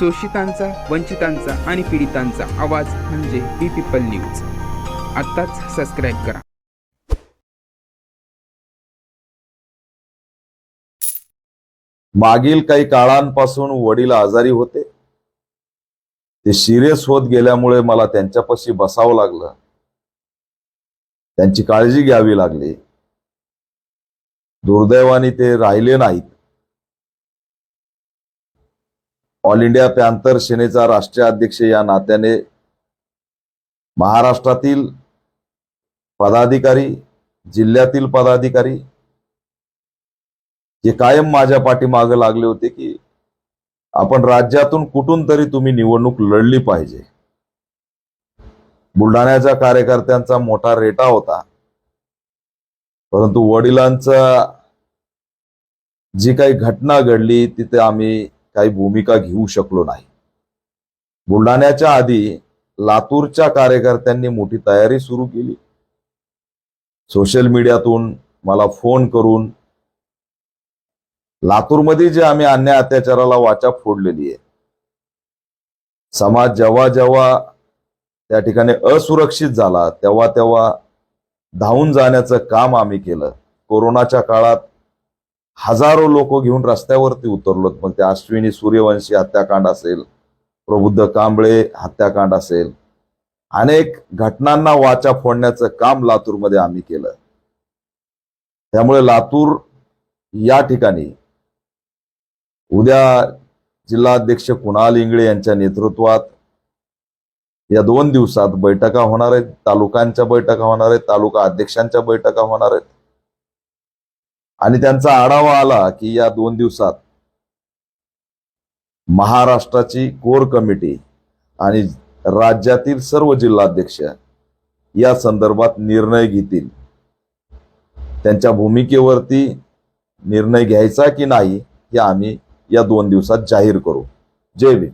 शोषितांचा वंचितांचा आणि पीडितांचा आवाज म्हणजे बी पीपल न्यूज. आत्ताच सबस्क्राईब करा. मागील काही काळांपासून वडील आजारी होते. ते सिरियस होत गेल्यामुळे मला त्यांच्यापाशी बसावं लागलं. त्यांची काळजी घ्यावी लागली. दुर्दैवाने ते राहिले नाहीत. ऑल इंडिया पॅन्थर सेनेचा राष्ट्रीय अध्यक्ष या नात्याने महाराष्ट्रातील पदाधिकारी जिल्ह्यातील पदाधिकारी जे कायम माझ्या पाठीमागे लागले होते की आपण राज्यातून कुठून तरी तुम्ही निवडणूक लढली पाहिजे. बुलढाण्याच्या कार्यकर्त्यांचा मोठा रेटा होता. परंतु वडिलांचा जी काही घटना घडली तिथे आम्ही काही भूमिका घेऊ शकलो नाही. बुलढाण्याच्या आधी लातूरच्या कार्यकर्त्यांनी मोठी तयारी सुरू केली. सोशल मीडियातून मला फोन करून लातूरमध्ये जे आम्ही अन्याय अत्याचाराला वाचा फोडलेली आहे. समाज जेव्हा जेव्हा त्या ठिकाणी असुरक्षित झाला तेव्हा तेव्हा धावून जाण्याचं काम आम्ही केलं. कोरोनाच्या काळात हजारो लोक घेऊन रस्त्यावरती उतरलोत मग ते अश्विनी सूर्यवंशी हत्याकांड असेल प्रबुद्ध कांबळे हत्याकांड असेल अनेक घटनांना वाचा फोडण्याचं काम लातूरमध्ये आम्ही केलं. त्यामुळे लातूर या ठिकाणी उद्या जिल्हाध्यक्ष कुणाल इंगळे यांच्या नेतृत्वात या दोन दिवसात बैठका होणार आहेत तालुकांच्या बैठका होणार आहेत तालुका अध्यक्षांच्या बैठका होणार आहेत. आणि त्यांचा आढावा आला की या दोन दिवसात महाराष्ट्राची कोर कमिटी आणि राज्यातील सर्व जिल्हाध्यक्ष या संदर्भात निर्णय घेतील. त्यांच्या भूमिकेवरती निर्णय घ्यायचा की नाही हे आम्ही या दोन दिवसात जाहीर करू. जय भीम.